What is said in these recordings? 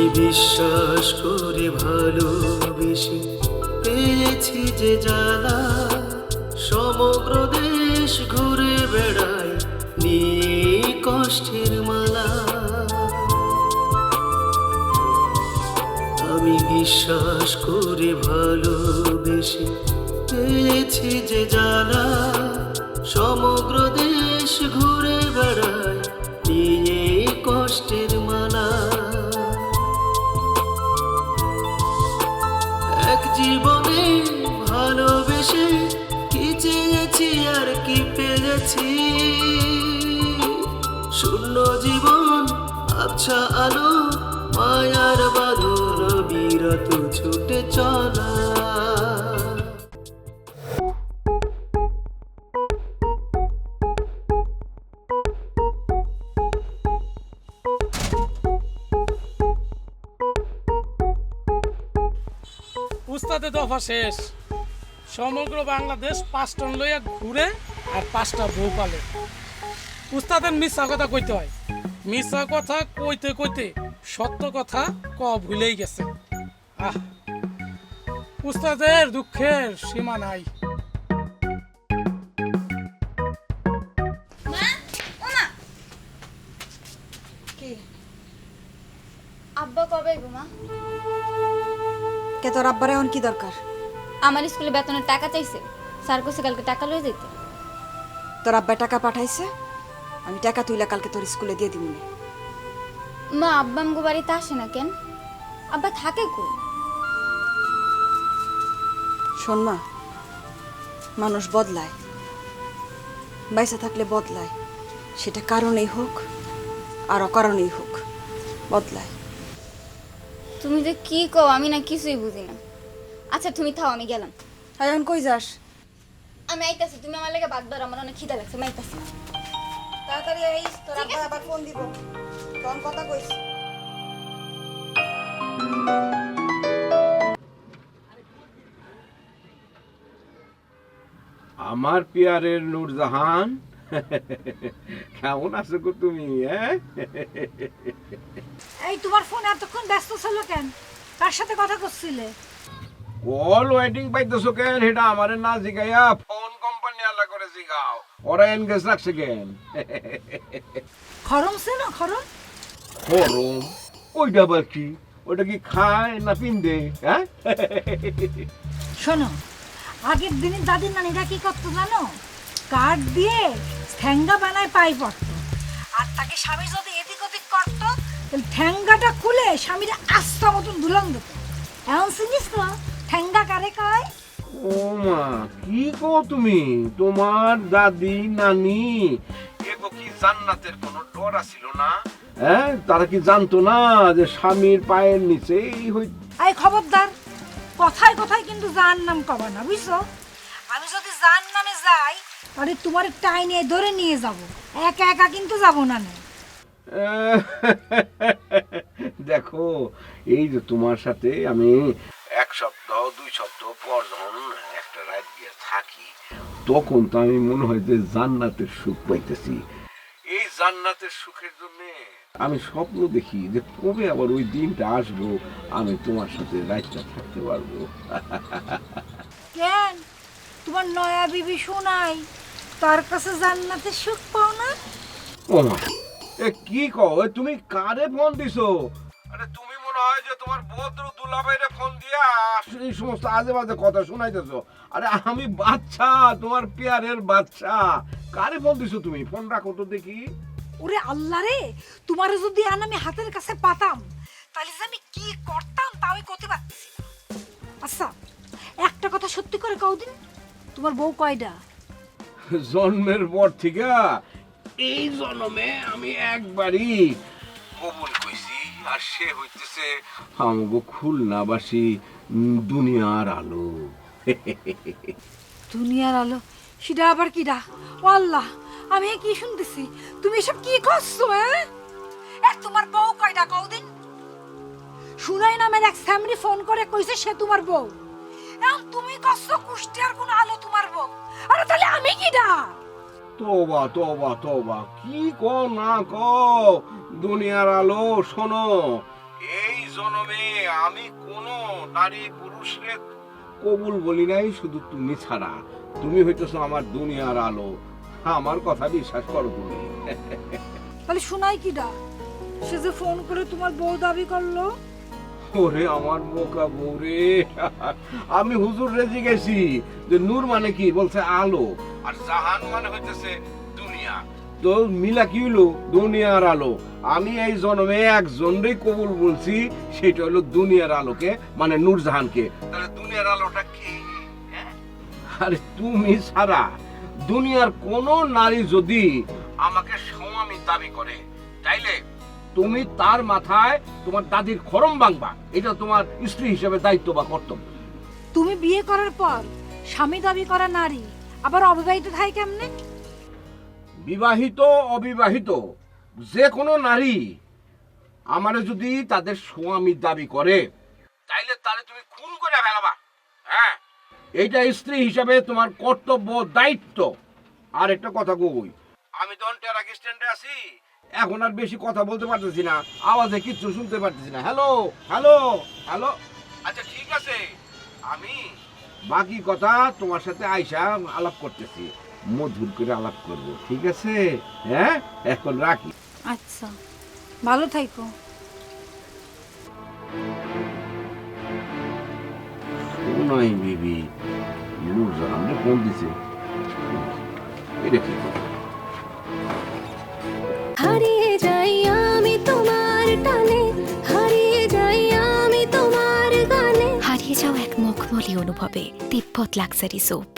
আমি বিশ্বাস করে ভালোবেসে। পেয়েছি যে জ্বালা, সমগ্র দেশ ঘুরে বেড়ায়, নিয়ে কষ্টের মালা। আমি বিশ্বাস করে ভালোবেসে। পেয়েছি যে জ্বালা, সমগ্র দেশ ঘুরে কি পেয়েছি শূন্য জীবন আচ্ছা আলো, মায়ার বাঁধন বিরত ছুটে চলা। উস্তাদে দফা শেষ। সমগ্র বাংলাদেশ পাঁচ টন লইয়া ঘুরে আর পাঁচটা বউ পালে। উস্তাদের মিথ্যা কথা কইতে হয়। মিথ্যা কথা কইতে কইতে সত্য কথা ক ভুলেই গেছে। আহ উস্তাদের দুঃখের সীমা নাই। আব্বা কবে মা? কে তোর আব্বারে এখন কি দরকার? আমার স্কুলে বেতনের টাকা চাইছে। স্যার কালকে টাকা লয়ে যেতে তোর আব্বাই টাকা পাঠাইছে? আমি টাকা তুইলা কালকে তোর স্কুলে দিয়ে দিব মা আব্বা আমগো বাড়িতে আসে না কেন? আব্বা থাকে কই? শোন মা মানুষ বদলায়। বাইসা থাকলে বদলায়। সেটা কারণেই হোক আর অকারণেই হোক বদলায়। তুমি যে কি কও আমি না কিছুই বুঝি না। আচ্ছা তুমি থাও আমি গেলাম। এখন কই যাস? আমি আইতাছি তুমি আমার লাগে বাদ দাও আমার অনেক খিদা লাগছে আমি আইতাছি। তাড়াতাড়ি আইস তোর আছে। আবার ফোন দিব। তখন কথা কইস। আমার পিয়ারের নূরজাহান। কেমন আছো গো তুমি হ্যাঁ? এই তোমার ফোন এতক্ষণ ব্যস্ত ছিল কেন? কার সাথে কথা করছিলে? কল ওয়েটিং পাইতেছো কেন? এটা আমারে না জিগাইয়া ফোন কোম্পানি আলা করে জিগাও। ওরা এনগেজ রাখছে কেন? খরম সে না খরম? গরম ওইটা আবার কি? ওটা কি খায় না পিন্দে? হ্যাঁ? শোনো আগের দিনে দাদির নানিরা কি করতো জানো? কাঠ দিয়ে ঠ্যাঙ্গা বানায় পাই পড়তো। আর তাকে স্বামী যদি এদিক ওদিক করতো ঠ্যাঙ্গাটা খুলে স্বামীরা আস্থা মতন দুলন দিত। এমন চিনিস তো ঠ্যাঙ্গা কারে কয়? ও মা কি কো তুমি? তোমার দাদি নানি এগো কি জান্নাতের কোনো ডর ছিল না? হ্যাঁ তারা কি জানতো না যে স্বামীর পায়ের নিচেই হই এই খবরদার কথায় কথায় কিন্তু জান নাম কবা না বুঝছ? আমি যদি জান নামে যাই তাহলে তোমার টাইনে ধরে নিয়ে যাব। একা একা কিন্তু যাব না না দেখো এই যে তোমার সাথে আমি এক সপ্তাহ দুই সপ্তাহ পর যখন একটা রাত গিয়ে থাকি তখন তো আমি মনে হয় যে জান্নাতের সুখ পাইতেছি। এই জান্নাতের সুখের জন্য আমি স্বপ্ন দেখি যে কবে আবার ওই দিনটা আসব আমি তোমার সাথে রাতটা থাকতে পারব। কেন? তোমার নয়া বিবি শোনাই তার কাছে জান্নাতের সুখ পাও না? ওমা এ কি কও? এ তুমি কারে ফোন দিছো? আরে তুমি মনে হয় যে তোমার ভদ্র দুলাভাইরে ফোন দিয়া এই সমস্ত আজে বাজে কথা শুনাইতেছো। আরে আমি বাচ্চা তোমার পেয়ারের বাচ্চা। কারে ফোন দিছো তুমি? ফোন রাখো তো দেখি। ওরে আল্লাহ রে তোমার যদি আন আমি হাতের কাছে পাতাম তাহলে যে আমি কি করতাম তা আমি করতে পারছি আচ্ছা একটা কথা সত্যি করে কওদিন তোমার বউ কয়টা জন্মের পর থেকে এই জন্মে আমি একবারই কবুল কইছি আর সে হইতেছে আমাগো খুলনাবাসী দুনিয়ার আলো। দুনিয়ার আলো? সেটা আবার কিডা? ও আল্লাহ, আমি কি শুনতেছি? তুমি এসব কি করছ হ্যাঁ এ, তোমার বউ কয়টা কওদিন? শুনাই নামের এক ফ্যামিলি ফোন করে কইছে সে তোমার বউ। এখন তুমি করছ কুষ্টিয়ার কোন আলো তোমার বউ? আরে তাহলে আমি কিডা? তোবা তোবা তোবা কি কো না কো দুনিয়ার আলো, শোনো। এই জন্মে আমি কোন নারী পুরুষকে কবুল বলি নাই, শুধু তুমি ছাড়া। তুমি হইতেছো আমার দুনিয়ার আলো। আমার কথা বিশ্বাস করো তুমি। তাহলে শোনাই কিডা? সে যে ফোন করে তোমার বউ দাবি করল ওরে আমার বোকা বউরে। আমি হুজুর রেজি গেছি। যে নূর মানে কি? বলছে আলো। আর জাহান মানে হইতেছে দুনিয়া। তো মিলা কি হইল? দুনিয়ার আলো। আমি এই জন্মে একজনই কবুল বলছি, সেটা হলো দুনিয়ার আলোকে মানে নূরজাহানকে তাহলে দুনিয়ার আলোটা কি? হ্যাঁ? আরে তুমি ছাড়া। দুনিয়ার কোন নারী যদি আমাকে স্বামী দাবি করে, তাইলে তুমি তার মাথায় তোমার দাদির খরম ভাঙবা এটা তোমার স্ত্রী হিসেবে দায়িত্ব বা কর্তব্য। তুমি বিয়ে করার পর স্বামী দাবি করা নারী আবার অবিবাহিত থাকে কেমনে? বিবাহিত অবিবাহিত যে কোনো নারী আমার যদি তাদের স্বামী দাবি করে তাইলে তাহলে তুমি খুন করে ফেলাবা। হ্যাঁ? এইটা স্ত্রী হিসাবে তোমার কর্তব্য দায়িত্ব। আর একটা কথা কই? আমি তখন টেরাক স্ট্যান্ডে আছি। এখন আর বেশি কথা বলতে পারতেছি না আওয়াজে কিচ্ছু শুনতে পারতেছি না। Hello hello hello. আচ্ছা ঠিক আছে। আমি বাকি কথা তোমার সাথে আইসা আলাপ করতেছি মধুর করে আলাপ করব ঠিক আছে? হ্যাঁ এখন রাখি। আচ্ছা ভালো থাইকো। শোনাই বিবি। নূরজাহান ফোন দিছে। এটা কি? হারিয়ে যাই আমি তোমার টানে হারিয়ে যাই আমি তোমার গানে। হারিয়ে যাও এক মখমলি অনুভবে তিব্বত লাক্সারি সোপ।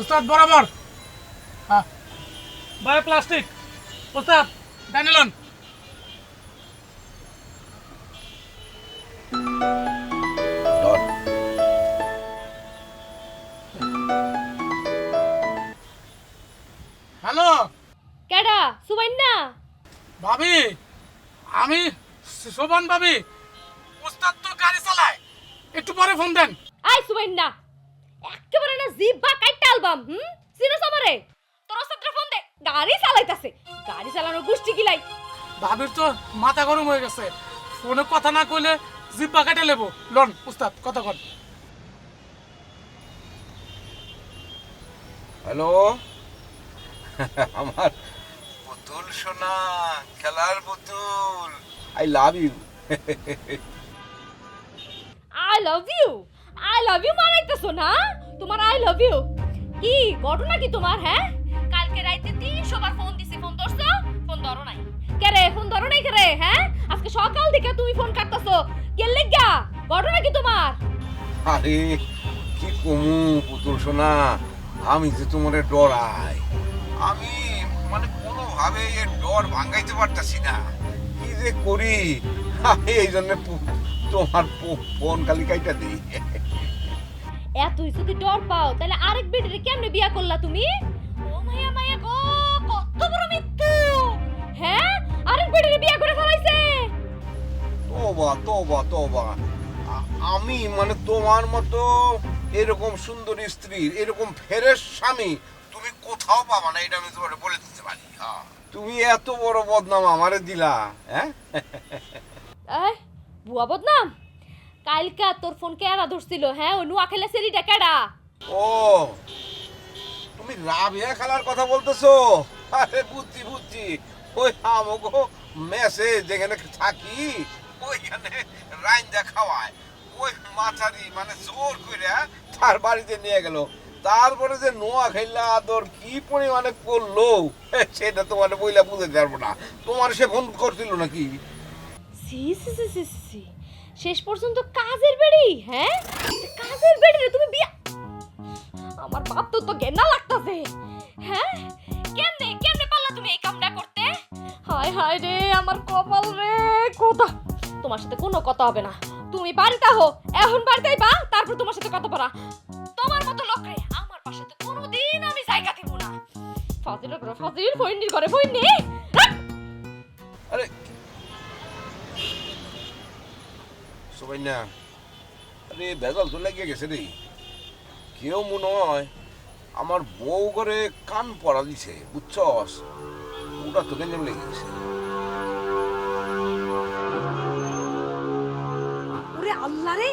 উস্তাদ বরাবর। হ্যাঁ। Bio plastic. আমি শোভন ভাবি উস্তাদ তো গাড়ি চালায়। একটু পরে ফোন দেন। আই সুবাইন্না একেবারে না জিভ বা কাইটা অ্যালবাম হুম? সিনো আমারে? তোর সাথে ফোন দে গাড়ি চালাইতাছে। গাড়ি চালানোর গুষ্টি গিলাই। ভাবির তো মাথা গরম হয়ে গেছে। ফোনে কথা না কইলে জিব্বা কেটে লেবো। লন উস্তাদ কথা কন। হ্যালো? আমার পুতুল সোনা খেলার পুতুল। I love you I love you I love you মারাইতেছো না তোমার আই লাভ ইউ কি ঘটনা কি তোমার হ্যাঁ? কালকে রাইতে তিনশো বার ফোন দিছি। ফোন ধরছো? ফোন ধরো নাই। কেরে ফোন ধরো নাই কেরে হ্যাঁ? আজকে সকাল থেকে তুমি ফোন কাটতাছো। কে লেগা? ঘটনা কি তোমার? আরে কি কমু পুতুল সোনা? আমি যে তোমারে ডরাই। আমি কোনোভাবে এর ডর ভাঙাইতে পারতাছি না। কি যে করি? আমি এই জন্য তোমার ফোন খালি কাইটা দিই। এতই যদি ডর পাও তাহলে আরেক বেটিরে কেমনে বিয়া করলা তুমি? ও মায়া মায়া গো কত বড় মৃত্যু! হ্যাঁ? আরেক বেটিরে বিয়া করে ফেলাইছে! তোবা তোবা তোবা। আমি মানে তোমার মতো এরকম সুন্দর স্ত্রী এরকম ফেরেশ স্বামী তুমি কোথাও পাবা না এটা আমি তোমার বলে দিতে পারি। তুমি এত বড় বদনাম আমারে দিলা হ্যাঁ? এই বুয়া বদনাম? কালকা তোর ফোন কেডা ধরছিল হ্যাঁ? ওই নুয়া খেলে সেরিটা কেডা? ও তুমি রাবিয়া খেলার কথা বলতেছো? আরে বুদ্ধি বুদ্ধি। ওই আমাকে মেসেজ যেখানে থাকি ওইখানে রাইন্দা খাওয়ায়। ওই মাথারি মানে জোর করে তার বাড়িতে নিয়ে গেল। তারপরে যে নোয়া খাইলা, আদর কি পরিমাণে করল? সেটা তোমার বইলা বুঝতে পারব না। তোমার সে ফোন করছিল নাকি? সি শেষ পর্যন্ত কাজের বেড়ি হ্যাঁ? কাজের বেড়ি রে, তুমি বিয়া আমার বাপ তো তো গেন্না লাগতাছে। হ্যাঁ? কেমনে কেমনে পারলা তুমি এই কামটা করতে? হায় হায় রে, আমার কপাল রে, কোথা তোমার সাথে কোনো কথা হবে না। তুমি বাড়িতে হো এখন বাড়িতে বা তারপর তোমার সাথে কথা বলা। তোমার মতো লোক রে। কোনোদিন আমি জায়গা দিব না ফাজিলের করে ফাজিল ফইন্ডির করে ফইন্ডি আরে সবাই না আরে ভেজাল তো লেগে গেছে রে। কেউ মনে হয় আমার বউ করে কান পড়া দিছে বুঝছস? ওটা তো গেঞ্জাম লেগে গেছে। ওরে আল্লাহ রে!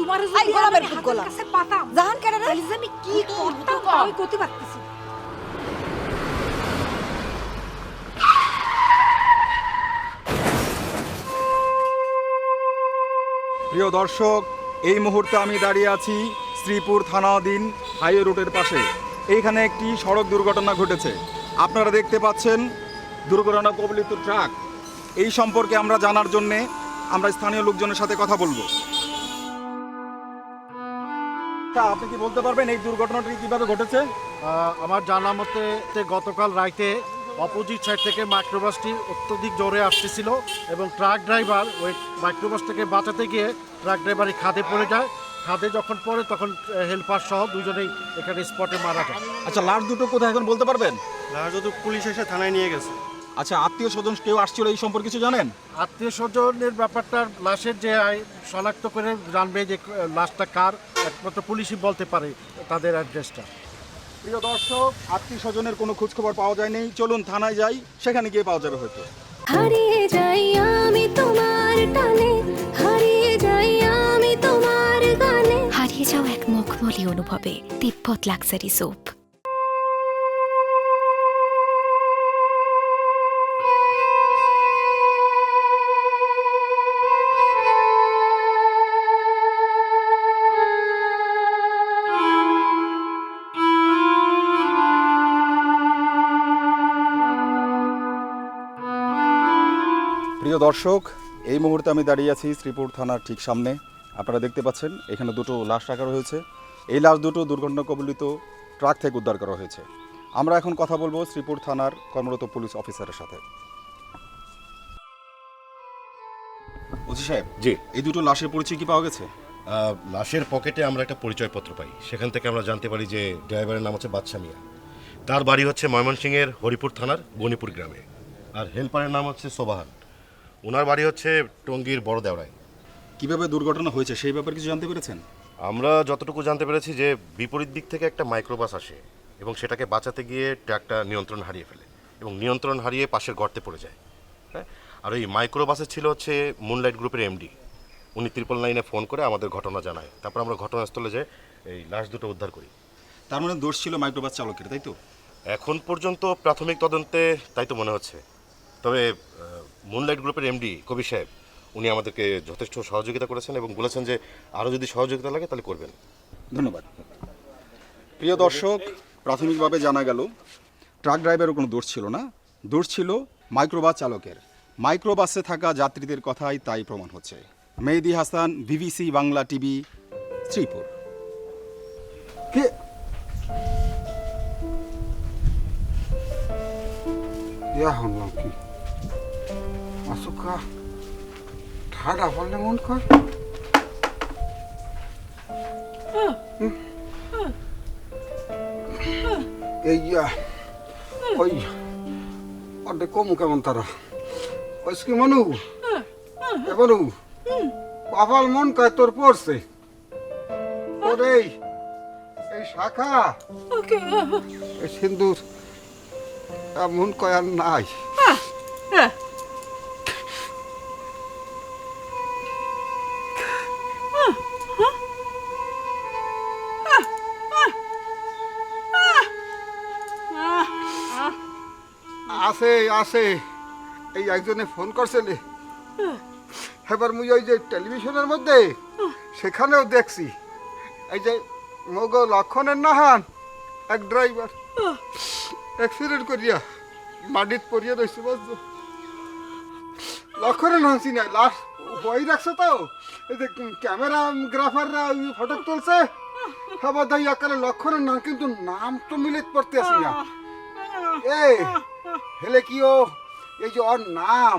তোমার গোলামের আমি ফুট হাতের গোলাম। কাছে পাতাম। জাহান কেন রে? আমি কি করতাম আমি করতে পারতেছি প্রিয় দর্শক এই মুহূর্তে আমি দাঁড়িয়ে আছি শ্রীপুর থানাধীন হাইওয়ে রোডের পাশে। এইখানে একটি সড়ক দুর্ঘটনা ঘটেছে। আপনারা দেখতে পাচ্ছেন দুর্ঘটনা কবলিত ট্রাক। এই সম্পর্কে আমরা জানার জন্যে আমরা স্থানীয় লোকজনের সাথে কথা বলব। আপনি কি বলতে পারবেন এই দুর্ঘটনাটি কীভাবে ঘটেছে? আমার জানা মতে যে গতকাল রাইতে অপোজিট সাইড থেকে মাইক্রোবাসটি অত্যধিক জোরে আসতেছিল এবং ট্রাক ড্রাইভার ওই মাইক্রোবাসটাকে বাঁচাতে গিয়ে ট্রাক ড্রাইভারই খাদে পড়ে যায়। খাদে যখন পড়ে তখন হেল্পার সহ দুজনেই এখানে স্পটে মারা যায়। আচ্ছা লাশ দুটো কোথায় এখন বলতে পারবেন? যদি পুলিশ এসে থানায় নিয়ে গেছে। আচ্ছা আত্মীয় স্বজন কেউ আসছিল এই সম্পর্কে কিছু জানেন? আত্মীয় স্বজনের ব্যাপারটা লাশের যে আই- শনাক্ত করে জানবে যে লাশটা কার একমাত্র পুলিশই বলতে পারে তাদের অ্যাড্রেসটা। প্রিয় দর্শক আত্মীয় স্বজনের কোনো খোঁজখবর পাওয়া যায়নি। চলুন থানায় যাই সেখানে গিয়ে পাওয়া যাবে হয়তো। হারিয়ে যাই আমি তোমার টানে হারিয়ে যাই আমি তোমার গানে। হারিয়ে যাও এক মখমলি অনুভবে তিব্বত লাক্সারি সোপ। প্রিয় দর্শক এই মুহূর্তে আমি দাঁড়িয়ে আছি শ্রীপুর থানার ঠিক সামনে। আপনারা দেখতে পাচ্ছেন এখানে দুটো লাশ রাখা রয়েছে। এই লাশ দুটো দুর্ঘটনা কবলিত ট্রাক থেকে উদ্ধার করা হয়েছে। আমরা এখন কথা বলব শ্রীপুর থানার কর্মরত পুলিশ অফিসারের সাথে। ওসি সাহেব জি। এই দুটো লাশের পরিচয় কি পাওয়া গেছে? আহ, লাশের পকেটে আমরা একটা পরিচয়পত্র পাই। সেখান থেকে আমরা জানতে পারি যে ড্রাইভারের নাম হচ্ছে বাদশা মিয়া। তার বাড়ি হচ্ছে ময়মনসিংহের হরিপুর থানার বনিপুর গ্রামে। আর হেল্পারের নাম হচ্ছে সোবাহান। ওনার বাড়ি হচ্ছে টঙ্গীর বড় দেওড়ায় কীভাবে দুর্ঘটনা হয়েছে সেই ব্যাপারে কিছু জানতে পেরেছেন? আমরা যতটুকু জানতে পেরেছি যে বিপরীত দিক থেকে একটা মাইক্রোবাস আসে এবং সেটাকে বাঁচাতে গিয়ে ট্রাকটা নিয়ন্ত্রণ হারিয়ে ফেলে এবং নিয়ন্ত্রণ হারিয়ে পাশের গর্তে পড়ে যায়। হ্যাঁ? আর ওই মাইক্রোবাসে ছিল হচ্ছে মুনলাইট গ্রুপের এমডি উনি ত্রিপল নাইনে ফোন করে আমাদের ঘটনা জানায়। তারপর আমরা ঘটনাস্থলে যে এই লাশ দুটো উদ্ধার করি। তার মানে দোষ ছিল মাইক্রোবাস চালকের তাই তো? এখন পর্যন্ত প্রাথমিক তদন্তে তাই তো মনে হচ্ছে। তবে মুনলাইট গ্রুপের এমডি কবি সাহেব উনি আমাদেরকে যথেষ্ট সহযোগিতা করেছেন এবং বলেছেন যে আরও যদি সহযোগিতা লাগে তাহলে করবেন। ধন্যবাদ। প্রিয় দর্শক প্রাথমিকভাবে জানা গেল ট্রাক ড্রাইভারের কোনো দোষ ছিল না। দোষ ছিল মাইক্রোবাস চালকের। মাইক্রোবাসে থাকা যাত্রীদের কথাই তাই প্রমাণ হচ্ছে। মেহেদি হাসান বিবিসি বাংলা টিভি শ্রীপুর কে? ইয়া হলাম কি? আসুকা ঠাডা বললে মন কর। এই ওই অর্ধে কম কেমন তারা? ওই কি মানু এ মানু কপাল মন কয় তোর পড়ছে? ওরে এই শাখা এই সিন্দুর এমন কয়ার নাই। আছে আছে। এই একজনে ফোন করছিলে। এবার মুই ওই যে টেলিভিশনের মধ্যে, সেখানেও দেখছি। এই যে মগ লক্ষণের নাহান, এক ড্রাইভার। অ্যাক্সিডেন্ট করিয়া মাটিত পড়িয়া রয়েছে বুঝছ? লক্ষণের নাহাসি না, লাশ বই রাখছে তো। এই যে ক্যামেরা গ্রাফাররা ফটো তুলছে। খাবার দাই আকারে লক্ষণের নাম, কিন্তু নাম তো মিলিত পড়তে আসি না। এই হেলে কি ও? এই যে ওর নাম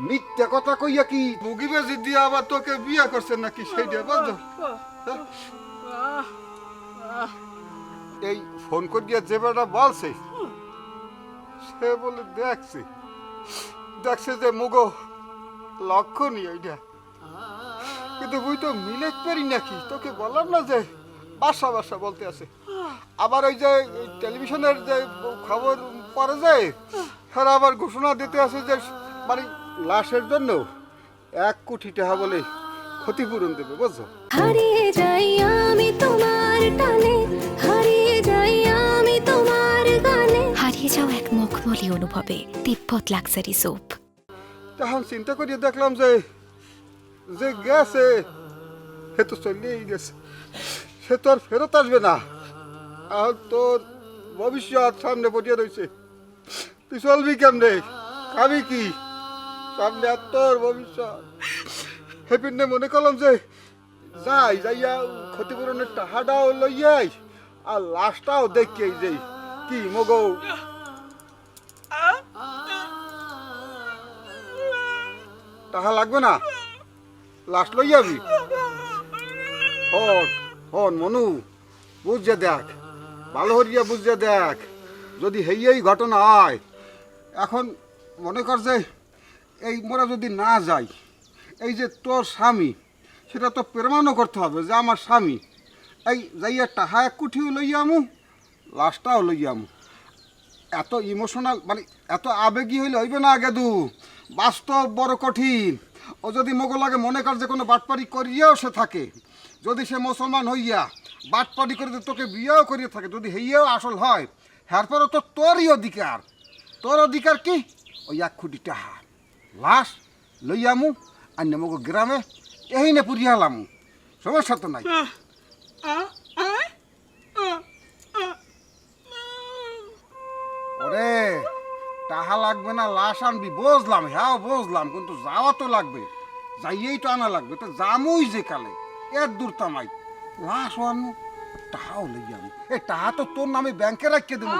মিথ্যা কথা কইয়া কি? মুগিবে যদি আবার তোকে বিয়ে করছে নাকি সেইটা বুঝছ? এই ফোন করিয়া যে বেটা বলছে সে বলে দেখছে দেখছে যে মুগো লক্ষণই ওইটা কিন্তু বুই তো মিলে পারি নাকি? তোকে বললাম না যে বাসা বাসা বলতে আছে। আবার ওই যে এই টেলিভিশনের যে খবর পরে যায় হ্যাঁ আবার ঘোষণা দিতে আছে যে মানে লাশের জন্য এক কোটি টাকা বলে ক্ষতিপূরণ দেবে বুঝছ? হারিয়ে যাই আমি তোমার টানে হারিয়ে যাই আমি তোমার গানে। হারিয়ে যাও এক মখমলি অনুভবে তিব্বত লাক্সারি সোপ তখন চিন্তা করিয়ে দেখলাম যে যে গেছে সে তো চলেই গেছে। সে তো আর ফেরত আসবে না। আর তোর ভবিষ্যৎ সামনে পড়িয়ে রয়েছে তুই চলবি কেমনে? খাবি কি? সামনে আর তোর ভবিষ্যৎ। হেপিনে মনে করলাম যে, যাই, যাইয়া ক্ষতিপূরণের টাহাটাও লইয়াই আর লাশটাও দেখিয়ে যাই কি মগৌ। টাকা লাগবে না? লাশ লই যাবি হন, মনু বুঝছে দেখ, ভালো হরিয়া বুঝছে দেখ, যদি হেই ঘটনা হয়। এখন মনে কর যে এই মোরা যদি না যাই, এই যে তোর স্বামী, সেটা তো প্রমাণও করতে হবে যে আমার স্বামী। এই যাইয়া টাহা এক কুঠিও লইয়ামু লাশটাও লইয়ামু এত ইমোশনাল মানে এত আবেগী হইলে হইবে না গেদু বাস্তব বড় কঠিন। ও যদি মোগলাগে মনে কর যে কোনো বাটপারি করিয়েও সে থাকে। যদি সে মুসলমান হইয়া বাটপারি করে তোকে বিয়েও করিয়ে থাকে যদি হইয়াও আসল হয় এরপরও তো তোরই অধিকার। তোর অধিকার কি? ওই এক খুঁটি টাহা। লাশ লইয়ামু আর মগ গ্রামে এই নে পুরিয়ালামু সমস্যা তো নাই। ওরে টাহা লাগবে না লাশ আনবি বুঝলাম হ্যাঁ বুঝলাম কিন্তু যাওয়া তো লাগবে। যাইয়েই তো আনা লাগবে তো জামুই যে কালে। এর দূর তামাই লাশ আনু টাহাও লই আমি এ টাহা তো তোর নামে ব্যাংকে রাখিয়ে দেবো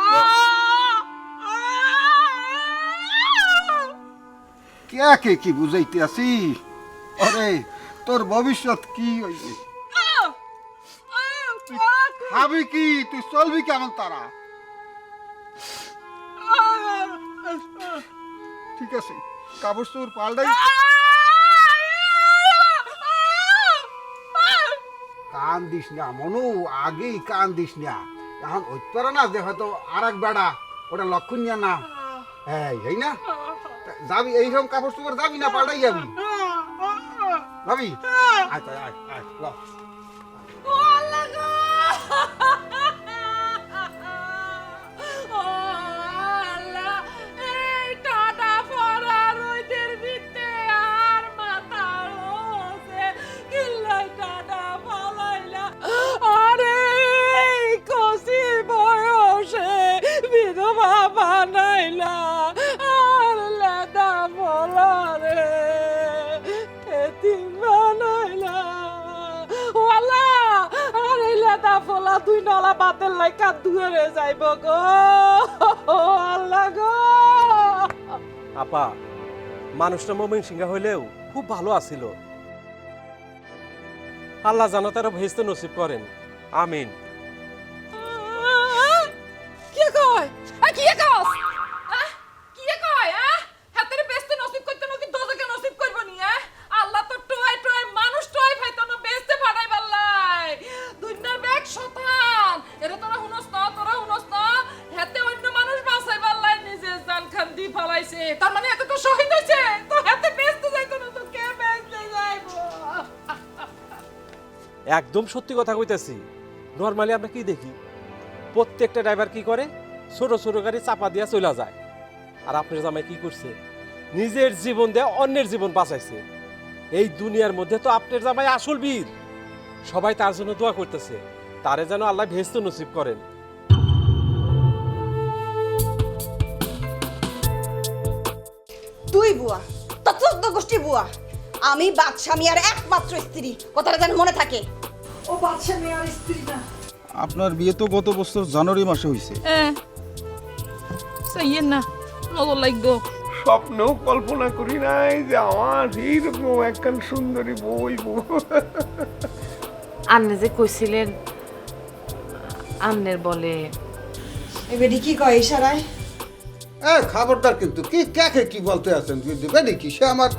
কে কে কি বুঝাইতে আছি? আরে, তোর ভবিষ্যৎ কি হইবে? খাবি কি? তুই চলবি কেমন তারা? ঠিক আছে, কাপড় পাল্টাই। কান দিস না, মনু, আগেই কান দিস না। এখন ওই না যে হয়তো আর এক বেড়া, ওটা লক্ষণ না। হ্যাঁ এই না? যাবি, এইরকম কাপড় চোপড় যাবি না, পাল্টাই যাবি? যাবি? আচ্ছা আচ্ছা ল। দুই নলা বাতের লাইকা রে যাইব গো। আল্লাহ গো। আপা, মানুষটা মমিন সিংহা হইলেও খুব ভালো আছিল। আল্লাহ জানো তারা ভেস্ত নসিব করেন। আমিন। একদম সত্যি কথা কইতেছি। নর্মালি আমরা কি দেখি? প্রত্যেকটা ড্রাইভার কি করে? ছোট ছোট গাড়ি চাপা দিয়া চলে যায়। আর আপনার জামাই কি করছে? নিজের জীবন দিয়ে অন্যের জীবন বাঁচাইছে। এই দুনিয়ার মধ্যে তো আপনার জামাই আসল বীর। সবাই তার জন্য দোয়া করতেছে। তারে যেন আল্লাহ ভেস্ত নসিব করেন। তুই বুয়া চোদ্দ গোষ্ঠী বুয়া। আমি বাদশা মিয়ার একমাত্র স্ত্রী। কথাটা যেন মনে থাকে। ও বাদশা মেয়ার স্ত্রী না। আপনার বিয়ে তো গত বছর জানুয়ারি মাসে হয়েছে। হ্যাঁ সাইয়েন না নজর স্বপ্নেও কল্পনা করি নাই যে আমার এইরকম একখান সুন্দরী বই আন্নে যে কইছিলেন আন্নের বলে। এবারে কি কয় ইশারায় এ খবরদার কিন্তু কি কাকে কি বলতে আছেন? বেডি কি? সে আমার